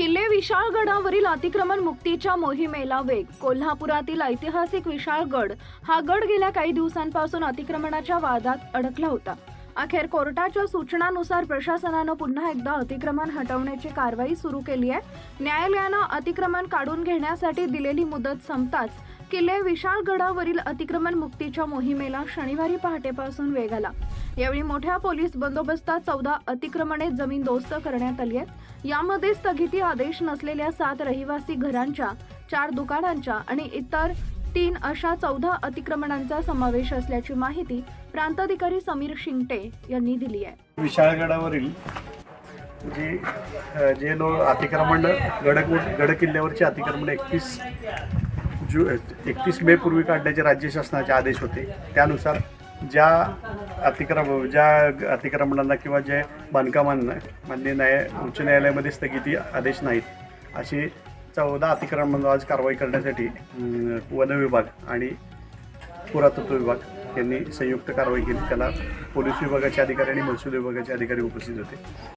किल्ले विशाळगडावरील अतिक्रमण मुक्तीच्या मोहिमेला वेग. कोल्हापुरातील ऐतिहासिक विशाळगड हा गड गेल्या काही दिवसांपासून अतिक्रमणाच्या वादात अडकला होता. अखेर कोर्टाच्या सूचनानुसार प्रशासनानं पुन्हा एकदा अतिक्रमण हटवण्याची कारवाई सुरू केली आहे. न्यायालयानं अतिक्रमण काढून घेण्यासाठी दिलेली मुदत संपताच किल्ले विशाळगडावरील अतिक्रमण मुक्तीच्या मोहिमेला शनिवारी पहाटेपासून वेग आला. यावेळी मोठ्या पोलीस बंदोबस्तात चौदा अतिक्रमणे जमीनदोस्त करण्यात आली आहेत. यामध्ये स्थगिती आदेश नसलेल्या सात रहिवासी घरांच्या चार दुकानांच्या आणि इतर तीन अशा चौदा अतिक्रमणांचा समावेश असल्याची माहिती प्रांताधिकारी समीर शिंगटे यांनी दिली आहे. विशाळगडावरील जी जे लोक अतिक्रमण गड गड किल्ल्यावरचे अतिक्रमण एकतीस जु एकतीस मे पूर्वी काढण्याचे राज्य शासनाचे आदेश होते. त्यानुसार ज्या अतिक्रम ज्या अतिक्रमणांना किंवा जे बांधकामांना मान्य न्याय उच्च न्यायालयामध्ये स्थगिती आदेश नाहीत असे चौदा अतिक्रमण आज कारवाई करण्यासाठी वन विभाग आणि पुरातत्व विभाग यांनी संयुक्त कारवाई केली. त्याला पोलीस विभागाचे अधिकारी आणि महसूल विभागाचे अधिकारी उपस्थित होते.